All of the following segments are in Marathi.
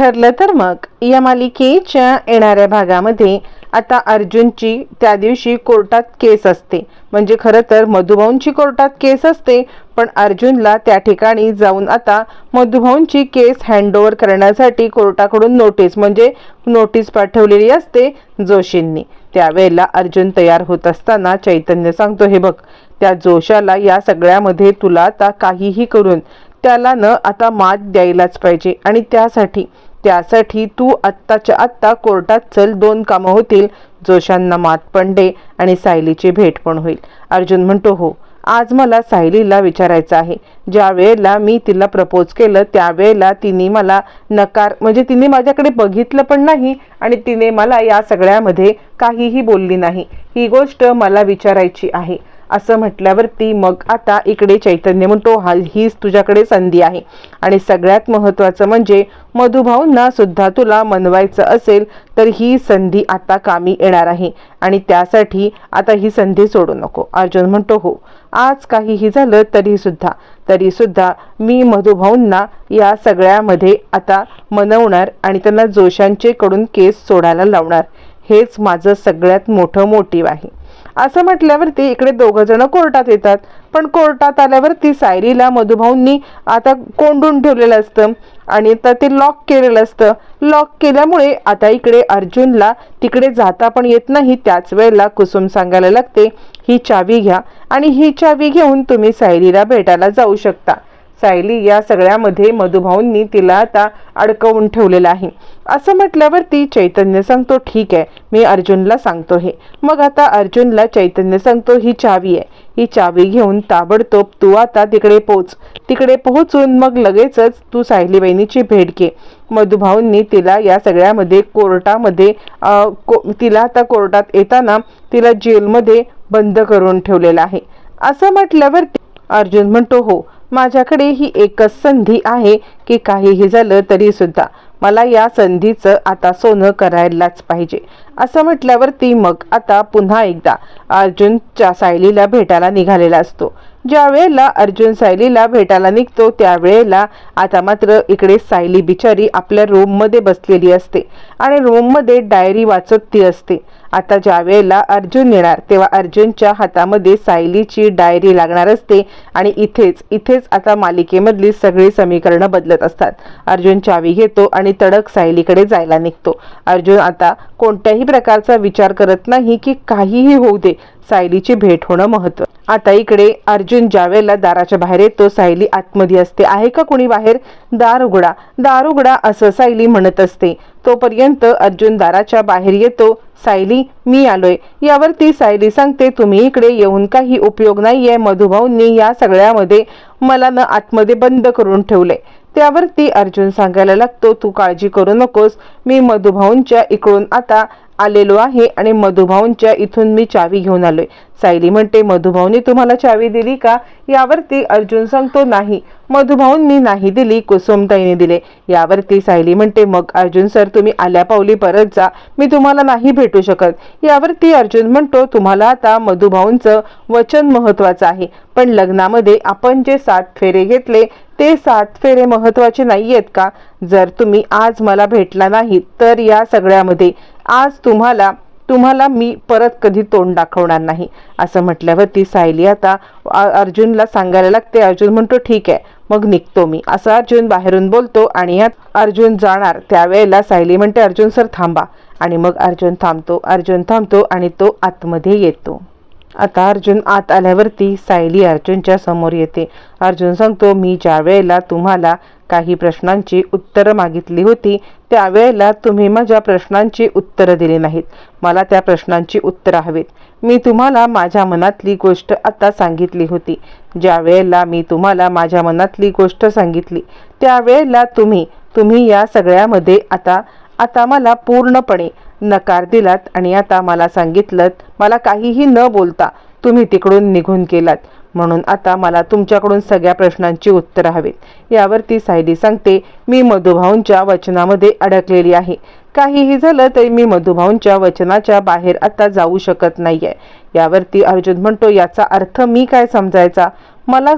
ठरलं तर मग. या मालिकेच्या येणाऱ्या भागामध्ये आता अर्जुनची त्या दिवशी कोर्टात केस असते. म्हणजे खरं तर मधुभाऊंची कोर्टात केस असते पण अर्जुनला त्या ठिकाणी जाऊन आता मधुभाऊंची केस हँडओव्हर करण्यासाठी कोर्टाकडून नोटीस म्हणजे नोटीस पाठवलेली असते जोशींनी. त्यावेळेला अर्जुन तयार होत असताना चैतन्य सांगतो हे बघ त्या जोशाला या सगळ्यामध्ये तुला आता काहीही करून त्याला न आता मात द्यायलाच पाहिजे आणि त्यासाठी त्यासाठी तू आत्ताच्या आत्ता कोर्टात चल दोन कामं होतील. जोशांना मात पण दे आणि सायलीची भेट पण होईल. अर्जुन म्हणतो हो आज मला सायलीला विचारायचं आहे. ज्या वेळेला मी तिला प्रपोज केलं त्यावेळेला तिने मला नकार म्हणजे तिने माझ्याकडे बघितलं पण नाही आणि तिने मला या सगळ्यामध्ये काहीही बोलली नाही. ही गोष्ट मला विचारायची आहे. असं म्हटल्यावरती मग आता इकडे चैतन्य म्हणतो हा हीच तुझ्याकडे संधी आहे. आणि सगळ्यात महत्त्वाचं म्हणजे मधुभाऊंना सुद्धा तुला मनवायचं असेल तर ही संधी आता कामी येणार आहे. आणि त्यासाठी आता ही संधी सोडू नको. अर्जुन म्हणतो हो आज काहीही झालं तरी सुद्धा तरी सुद्धा मी मधुभाऊंना या सगळ्यामध्ये आता मनवणार आणि त्यांना जोशांचे कडून केस सोडायला लावणार. हेच माझं सगळ्यात मोठं मोटिव आहे. असं म्हटल्यावरती इकडे दोघं जण कोर्टात येतात. पण कोर्टात आल्यावरती सायरीला मधुभाऊंनी आता कोंडून ठेवलेलं असतं आणि आता ते लॉक केलेलं असतं. लॉक केल्यामुळे आता इकडे अर्जुनला तिकडे जाता पण येत नाही. त्याच वेळेला कुसुम सांगायला लागते ही चावी घ्या. आणि ही चावी घेऊन तुम्ही सायरीला भेटायला जाऊ शकता. सायली या सगळ्यामध्ये मधुभाऊंनी तिला आता अडकवून ठेवलेलं आहे. असं म्हटल्यावरती चैतन्य सांगतो ठीक आहे मी अर्जुनला सांगतो हे. मग आता अर्जुनला चैतन्य सांगतो ही चावी आहे. ही चावी घेऊन ताबडतोब तू आता तिकडे पोच. तिकडे पोहोचून मग लगेचच तू सायली बहिणीची भेट घे. मधुभाऊंनी तिला या सगळ्यामध्ये कोर्टामध्ये को तिला आता कोर्टात येताना तिला जेलमध्ये बंद करून ठेवलेलं आहे. असं म्हटल्यावर अर्जुन म्हणतो हो माझ्याकडे ही एकच संधी आहे की काहीही झालं तरी सुद्धा मला या संधीचं आता सोनं करायलाच पाहिजे. असं म्हटल्यावरती मग आता पुन्हा एकदा अर्जुनच्या सायलीला भेटायला निघालेला असतो. ज्या वेळेला अर्जुन सायलीला भेटायला निघतो त्यावेळेला आता मात्र इकडे सायली बिचारी आपल्या रूममध्ये बसलेली असते आणि रूममध्ये डायरी वाचत ती असते. आता ज्या वेळेला अर्जुन येणार तेव्हा अर्जुनच्या हातामध्ये सायलीची डायरी लागणार असते आणि इथेच इथेच आता मालिकेमधली सगळी समीकरणं बदलत असतात. अर्जुन चावी घेतो आणि तडक सायलीकडे जायला निघतो. अर्जुन आता कोणत्याही प्रकारचा विचार करत नाही की काहीही होऊ दे सायलीची भेट होणं महत्त्व आता इकडे अर्जुन ज्या वेळेला दाराच्या बाहेर येतो सायली आतमध्ये असते. आहे का कोणी बाहेर? दार उघडा दार उघडा असं सायली म्हणत असते. तोपर्यंत अर्जुन दाराच्या बाहेर येतो. सायली मी आलोय. यावरती सायली सांगते तुम्ही इकडे येऊन काही उपयोग नाहीये. मधुभाऊंनी या सगळ्यामध्ये मला न आतमध्ये बंद करून ठेवले त्यावरती अर्जुन सांगायला लागतो तू काळजी करू नकोस. मी मधुभाऊंच्या इकडून आता आलेलो आहे आणि मधुभाऊंच्या इथून मी चावी घेऊन आलोय. सायली म्हणते मधुभाऊनी तुम्हाला चावी दिली का? यावरती अर्जुन सांगतो नाही. मधुभाऊंनी नाही दिली कुसुमताईने दिले. यावरती सायली म्हणते मग अर्जुन सर तुम्ही आल्या पावली परत जा. मी तुम्हाला नाही भेटू शकत. यावरती अर्जुन म्हणतो तुम्हाला आता मधुभाऊंचं वचन महत्वाचं आहे. पण लग्नामध्ये आपण जे सात फेरे घेतले ते सात फेरे महत्त्वाचे नाही आहेत का? जर तुम्ही आज मला भेटला नाही तर या सगळ्यामध्ये आज तुम्हाला तुम्हाला मी परत कधी तोंड दाखवणार नाही असं म्हटल्यावर ती सायली आता अर्जुनला सांगायला लागते अर्जुन म्हणतो ठीक आहे मग निघतो मी. असं अर्जुन बाहेरून बोलतो आणि यात अर्जुन जाणार. त्यावेळेला सायली म्हणते अर्जुन सर थांबा. आणि मग अर्जुन थांबतो अर्जुन थांबतो आणि तो आतमध्ये येतो. आता अर्जुन आत आल्यावरती सायली अर्जुनच्या समोर येते. अर्जुन सांगतो मी ज्या वेळेला तुम्हाला काही प्रश्नांची उत्तरं मागितली होती त्यावेळेला तुम्ही माझ्या प्रश्नांची उत्तरं दिली नाहीत. मला त्या प्रश्नांची उत्तरं हवीत. मी तुम्हाला माझ्या मनातली गोष्ट आता सांगितली होती. ज्या वेळेला मी तुम्हाला माझ्या मनातली गोष्ट सांगितली त्यावेळेला तुम्ही तुम्ही या सगळ्यामध्ये आता आता मला पूर्णपणे नकार दिलात आणि आता मला सांगितलं मला काहीही न बोलता तुम्ही तिकडून निघून गेलात. म्हणून आता मला तुमच्याकडून सगळ्या प्रश्नांची उत्तरं हवीत. यावरती सायली सांगते मी मधुभाऊंच्या वचनामध्ये अडकलेली आहे. काहीही झालं तरी मी मधुभाऊंच्या वचनाच्या बाहेर आता जाऊ शकत नाही आहे यावरती अर्जुन म्हणतो याचा अर्थ मी काय समजायचा? मला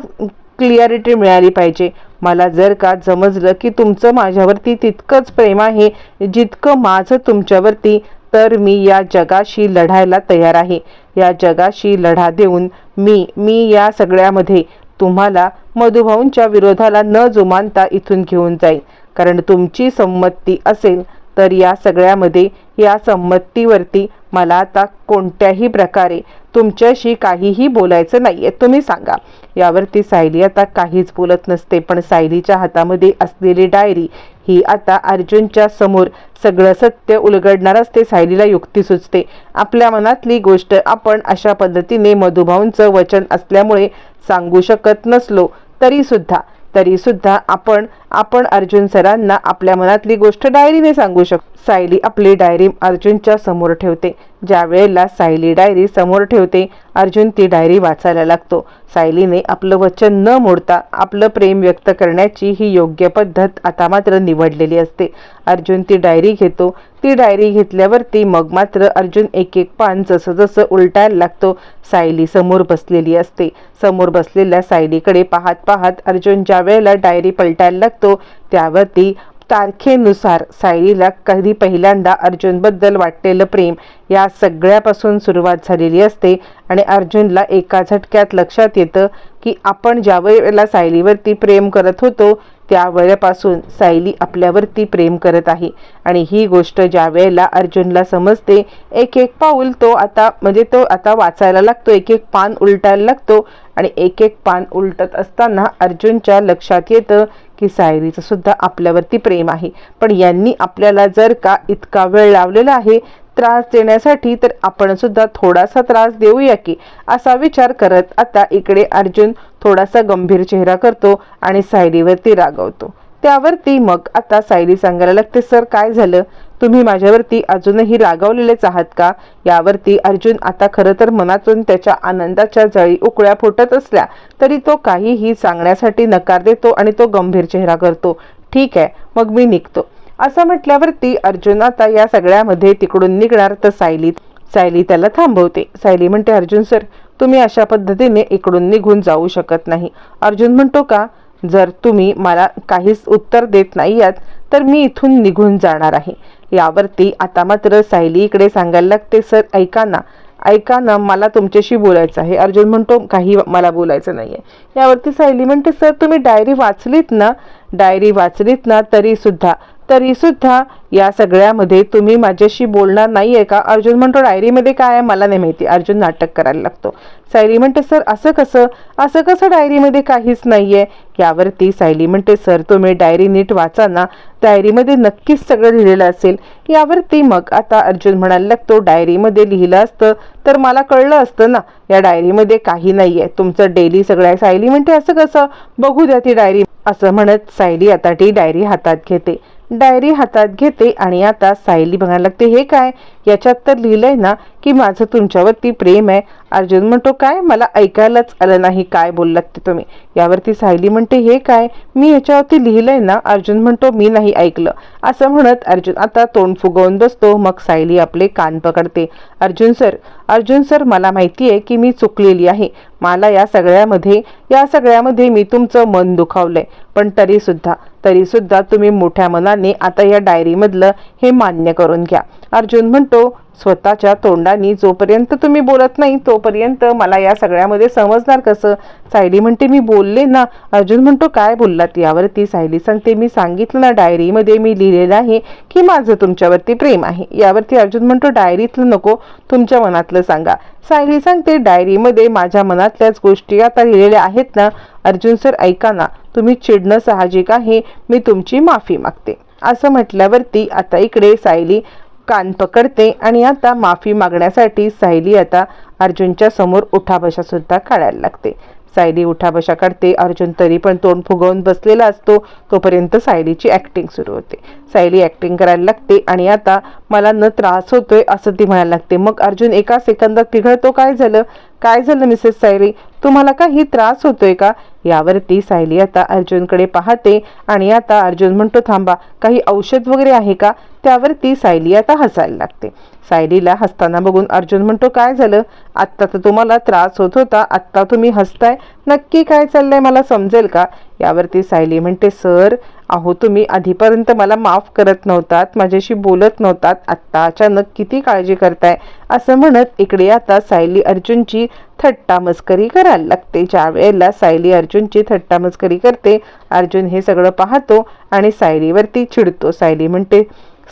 क्लिअरिटी मिळाली पाहिजे. मला जर का समजलं की तुमचं माझ्यावरती तितकंच प्रेम आहे जितकं माझं तुमच्यावरती तर मी या जगाशी लढायला तयार आहे. या जगाशी लढा देऊन मी मी या सगळ्यामध्ये तुम्हाला मधुभाऊंच्या विरोधाला न जुमानता इथून घेऊन जाईल कारण तुमची संमती असेल तर या सगळ्यामध्ये या संमतीवरती मला आता कोणत्याही प्रकारे तुमच्याशी काहीही बोलायचं नाही आहे तुम्ही सांगा. यावरती सायली आता काहीच बोलत नसते पण सायलीच्या हातामध्ये असलेली डायरी ही आता अर्जुनच्या समोर सगळं सत्य उलगडणारच ते सायलीला युक्ती सुचते. आपल्या मनातली गोष्ट आपण अशा पद्धतीने मधुभाऊंचं वचन असल्यामुळे सांगू शकत नसलो तरीसुद्धा तरीसुद्धा आपण आपण अर्जुन सरांना आपल्या मनातली गोष्ट डायरीने सांगू शकतो. सायली आपली डायरी अर्जुनच्या समोर ठेवते. ज्या वेळेला सायली डायरी समोर ठेवते अर्जुन ती डायरी वाचायला लागतो. सायलीने आपलं वचन न मोडता आपलं प्रेम व्यक्त करण्याची ही योग्य पद्धत आता मात्र निवडलेली असते. अर्जुन ती डायरी घेतो. ती डायरी घेतल्यावरती मग मात्र अर्जुन एक एक पान जसं जसं उलटायला लागतो. सायली समोर बसलेली असते. समोर बसलेल्या सायलीकडे पाहत पाहत अर्जुन ज्या वेळेला डायरी पलटायला लागतो त्यावरती तारखेनुसार सायलीला कधी पहिल्यांदा अर्जुनबद्दल वाटलेलं प्रेम या सगळ्यापासून सुरुवात झालेली असते आणि अर्जुनला एका झटक्यात लक्षात येतं की आपण ज्या वेळेला सायलीवरती प्रेम करत होतो त्यावेळेपासून सायली आपल्यावरती प्रेम करत आहे. आणि ही गोष्ट ज्या वेळेला अर्जुनला समजते एक एक पाऊल तो आता म्हणजे तो आता वाचायला लागतो एक एक पान उलटायला लागतो. आणि एक एक पान उलटत असताना अर्जुनच्या लक्षात येतं की सायरीचं सुद्धा आपल्यावरती प्रेम आहे. पण यांनी आपल्याला जर का इतका वेळ लावलेला आहे त्रास देण्यासाठी तर आपण सुद्धा थोडासा त्रास देऊया की असा विचार करत आता इकडे अर्जुन थोडासा गंभीर चेहरा करतो आणि सायरीवरती रागवतो. त्यावरती मग आता सायरी सांगायला लागते सर काय झालं? तुम्ही माझ्यावरती अजूनही रागावलेलेच आहात का? यावरती अर्जुन आता खरं तर मनातून त्याच्या आनंदाच्या जळी उकळ्या फुटत असल्या तरी तो काहीही सांगण्यासाठी नकार देतो आणि तो गंभीर चेहरा करतो. ठीक आहे मग मी निघतो. असं म्हटल्यावरती अर्जुन आता या सगळ्यामध्ये तिकडून निघणार तर सायली सायली त्याला थांबवते. सायली म्हणते अर्जुन सर तुम्ही अशा पद्धतीने इकडून निघून जाऊ शकत नाही. अर्जुन म्हणतो का? जर तुम्ही मला काहीच उत्तर देत नाही आहात तर मी इथून निघून जाणार आहे. यावरती आता मात्र सायली इकडे सांगायला लागते सर ऐका ना ऐका ना मला तुमच्याशी बोलायचं आहे. अर्जुन म्हणतो काही मला बोलायचं नाही आहे यावरती सायली म्हणते सर तुम्ही डायरी वाचलीत ना? डायरी वाचलीत ना तरीसुद्धा तरीसुद्धा या सगळ्यामध्ये तुम्ही माझ्याशी बोलणार नाही आहे का? अर्जुन म्हणतो डायरीमध्ये काय आहे मला नाही माहिती. अर्जुन नाटक करायला लागतो. सायली म्हणते सर असं कसं? असं कसं डायरीमध्ये काहीच नाही आहे यावरती सायली म्हणते सर तुम्ही डायरी नीट वाचा ना. डायरीमध्ये नक्कीच सगळं लिहिलेलं असेल. यावरती मग आता अर्जुन म्हणायला लागतो डायरीमध्ये लिहिलं असतं तर मला कळलं असतं ना. या डायरीमध्ये काही नाही आहे तुमचं डेली सगळं आहे. सायली म्हणते असं कसं? बघू द्या ती डायरी. असं म्हणत सायली आता ती डायरी हातात घेते. डायरी हातात घेते. आणि आता सायली बघायला लागते हे काय? याच्यात तर लिहिलंय ना की माझं तुमच्यावरती प्रेम आहे. अर्जुन म्हणतो काय? मला ऐकायलाच आलं नाही काय बोललात ते तुम्ही? यावरती सायली म्हणते हे काय? मी याच्यावरती लिहिलंय ना? अर्जुन म्हणतो मी नाही ऐकलं. असं म्हणत अर्जुन आता तोंड फुगवून बसतो मग सायली आपले कान पकडते. अर्जुन सर अर्जुन सर मला माहिती आहे की मी चुकलेली आहे. मला या सगळ्यामध्ये या सगळ्यामध्ये मी तुमचं मन दुखावलंय. पण तरीसुद्धा तरीसुद्धा तुम्ही मोठ्या मनाने आता या डायरीमधलं हे मान्य करून घ्या. अर्जुन म्हणतो स्वतःच्या तोंडाने जोपर्यंत तुम्ही बोलत नाही तोपर्यंत मला या सगळ्यामध्ये समजणार कसं? सायली म्हणते मी बोलले ना. अर्जुन म्हणतो काय बोललात यावरती? सायली सांगते मी सांगितलं ना डायरीमध्ये मी लिहिलेलं आहे की माझं तुमच्यावरती प्रेम आहे. यावरती अर्जुन म्हणतो डायरीतलं नको तुमच्या मनातलं सांगा. सायली सांगते डायरीमध्ये माझ्या मनातल्याच गोष्टी आता लिहिलेल्या आहेत ना. अर्जुन सर ऐका ना तुम्ही चिडणं साहजिक आहे मी तुमची माफी मागते. असं म्हटल्यावरती आता इकडे सायली कान पकडते आणि आता माफी मागण्यासाठी सायली आता अर्जुनच्या समोर उठाबशा सुद्धा काढायला लागते. सायली उठाबशा काढते अर्जुन तरी पण तोंड फुगवून बसलेला असतो तोपर्यंत सायलीची ॲक्टिंग सुरू होते. सायली ॲक्टिंग करायला लागते आणि आता मला न त्रास होतोय असं ती म्हणायला लागते. मग अर्जुन एका सेकंदात पिघळतो काय झालं? काय झालं मिसेस सायली तुम्हाला काही त्रास होतोय का? यावरती सायली आता अर्जुनकडे पाहते आणि आता अर्जुन म्हणतो थांबा काही औषध वगैरे आहे का? त्यावरती सायली आता हसायला लागते. सायलीला हसताना बघून अर्जुन म्हणतो काय झालं? आत्ता तर तुम्हाला त्रास होत होता. आत्ता तुम्ही हसताय. नक्की काय चाललंय? मला समजेल का? यावरती सायली म्हणते सर अहो तुम्ही आधीपर्यंत मला माफ करत नव्हतात माझ्याशी बोलत नव्हतात आत्ता अचानक किती काळजी करताय? असं म्हणत इकडे आता सायली अर्जुनची थट्टा मस्करी करायला लागते. ज्या वेळेला सायली अर्जुनची थट्टा मस्करी करते अर्जुन हे सगळं पाहतो आणि सायलीवरती चिडतो. सायली म्हणते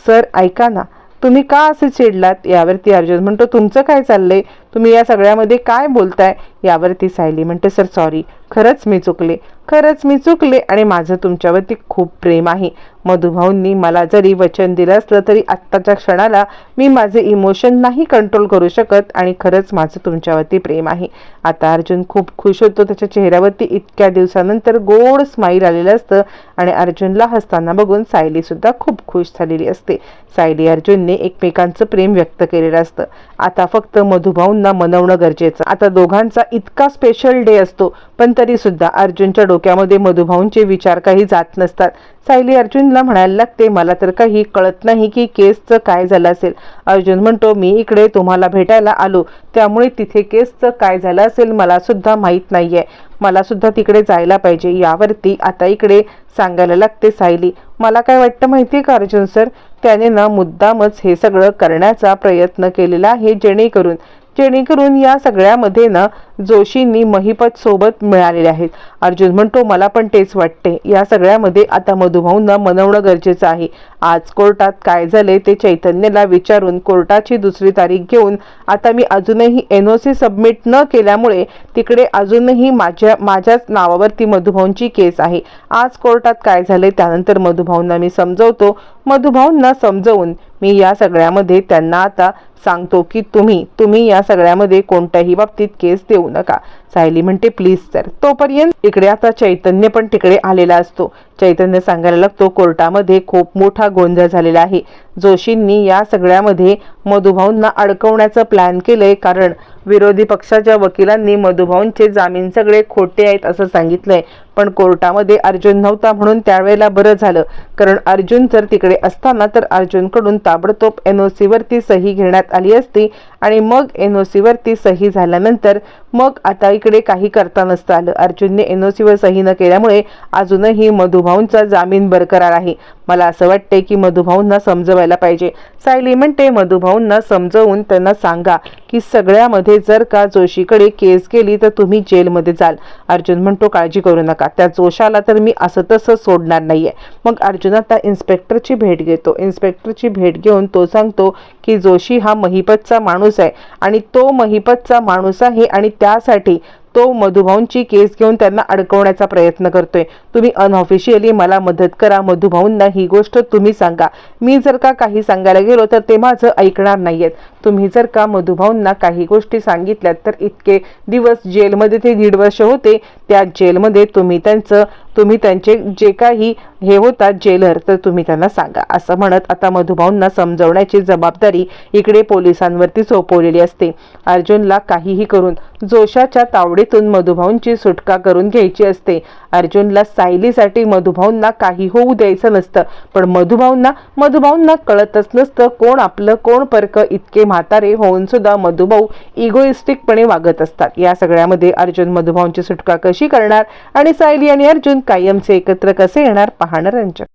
सर ऐका ना तुम्ही का असे चिडलात? यावरती अर्जुन म्हणतो तुमचं काय चाललंय? तुम्ही या सगळ्यामध्ये काय बोलताय यावरती सायली म्हणते सर सॉरी खरंच मी चुकले. खरंच मी चुकले आणि माझं तुमच्यावरती खूप प्रेम आहे. मधुभाऊंनी मला जरी वचन दिलं असलं तरी आत्ताच्या क्षणाला मी माझे इमोशन नाही कंट्रोल करू शकत आणि खरंच माझं तुमच्यावरती प्रेम आहे. आता अर्जुन खूप खुश होतो. त्याच्या चेहऱ्यावरती इतक्या दिवसानंतर गोड स्माईल आलेलं असतं आणि अर्जुनला हसताना बघून सायलीसुद्धा खूप खुश झालेली असते. सायली अर्जुनने एकमेकांचं प्रेम व्यक्त केलेलं असतं. आता फक्त मधुभाऊंना मनवणं गरजेचं. आता दोघांचा इतका स्पेशल डे असतो पण तरी सुद्धा अर्जुनच्या डोक्यामध्ये मधुभाऊंचे विचार काही जात नसतात. सायली अर्जुनला म्हणायला लागते मला तर काही कळत नाही की केसचं काय झालं असेल. अर्जुन म्हणतो मी इकडे तुम्हाला भेटायला आलो. त्यामुळे तिथे केसचं काय झालं असेल मला सुद्धा माहीत नाहीये. मला सुद्धा तिकडे जायला पाहिजे. यावरती आता इकडे सांगायला लागते सायली. मला काय वाटतं माहिती आहे का अर्जुन सर? त्याने ना मुद्दामच हे सगळं करण्याचा प्रयत्न केलेला आहे जेणेकरून जेणेकरून या सगळ्यामध्ये ना जोशींनी महिपत सोबत मिळालेले आहेत. अर्जुन म्हणतो मला पण तेच वाटते. या सगळ्यामध्ये आता मधुभाऊंना मनवणं गरजेचं आहे. आज कोर्टात काय झाले ते चैतन्यला विचारून कोर्टाची दुसरी तारीख घेऊन आता मी अजूनही एन ओ सी सबमिट न केल्यामुळे तिकडे अजूनही माझ्या माझ्याच नावावरती मधुभाऊंची केस आहे. आज कोर्टात काय झाले त्यानंतर मधुभाऊंना मी समजवतो. मधुभाऊंना समजवून मी या सगळ्यामध्ये त्यांना आता सांगतो की तुम्ही तुम्ही या सगळ्यामध्ये कोणत्याही बाबतीत केस देऊ नका. सायली म्हणते प्लीज सर. तोपर्यंत इकडे आता चैतन्य पण तिकडे आलेला असतो. चैतन्य सांगायला लागतो कोर्टामध्ये खूप मोठा गोंधळ झालेला आहे. जोशींनी या सगळ्यामध्ये मधुभाऊंना अडकवण्याचं प्लॅन केलंय कारण विरोधी पक्षाच्या वकिलांनी मधुभाऊंचे जामीन सगळे खोटे आहेत असं सांगितलंय. पण कोर्टामध्ये अर्जुन नव्हता म्हणून त्यावेळेला बरं झालं. कारण अर्जुन जर तिकडे असताना तर अर्जुनकडून ताबडतोब एन ओ सीवरती सही घेण्यात आली असती आणि मग एन ओ सीवरती सही झाल्यानंतर मग आता इकडे काही करता नसतं आलं. अर्जुनने एन ओ सीवर सही न केल्यामुळे अजूनही मधुभाऊंचा जामीन बरकरार आहे. मला असं वाटते की मधुभाऊंना समजवायला पाहिजे. सायली म्हणते मधुभाऊंना समजवून त्यांना सांगा की सगळ्यामध्ये जर का जोशीकडे केस गेली तर तुम्ही जेलमध्ये जाल. अर्जुन म्हणतो काळजी करू नका. त्या जोशाला तर मी असं तसं सोडणार नाही आहे मग अर्जुन आता इन्स्पेक्टरची भेट घेतो. इन्स्पेक्टरची भेट घेऊन तो सांगतो की जोशी हा महिपतचा माणूस आहे आणि तो महिपतचा माणूस आहे आणि त्यासाठी तो मधुभाऊंची केस घेऊन त्यांना अडकवण्याचा प्रयत्न करतोय. तुम्ही अनऑफिशियली मला मदत करा मधुभाऊंना ही गोष्ट तुम्ही सांगा. मी जर का काही सांगायला गेलो तर ते माझं ऐकणार नाहीयेत. तुम्ही जर का मधुभाऊंना काही गोष्टी सांगितल्यात तर इतके दिवस जेलमध्ये ते दीड वर्ष होते. त्या जेलमध्ये तुम्ही त्यांचं तुम्ही त्यांचे जे काही हे होतात जेलर तर तुम्ही त्यांना सांगा. असं म्हणत आता मधुभाऊंना समजवण्याची जबाबदारी इकडे पोलिसांवरती सोपवलेली असते. अर्जुनला काहीही करून जोशाच्या तावडीतून मधुभाऊंची सुटका करून घ्यायची असते. अर्जुनला सायलीसाठी मधुभाऊंना काही होऊ द्यायचं नसतं. पण मधुभाऊंना मधुभाऊंना कळतच नसतं कोण आपलं कोण परक. इतके म्हातारे होऊन सुद्धा मधुभाऊ इगोइस्टिकपणे वागत असतात. या सगळ्यामध्ये अर्जुन मधुभाऊंची सुटका कशी करणार? आणि सायली आणि अर्जुन कायमचे एकत्र कसे येणार? पाहणार रंजक.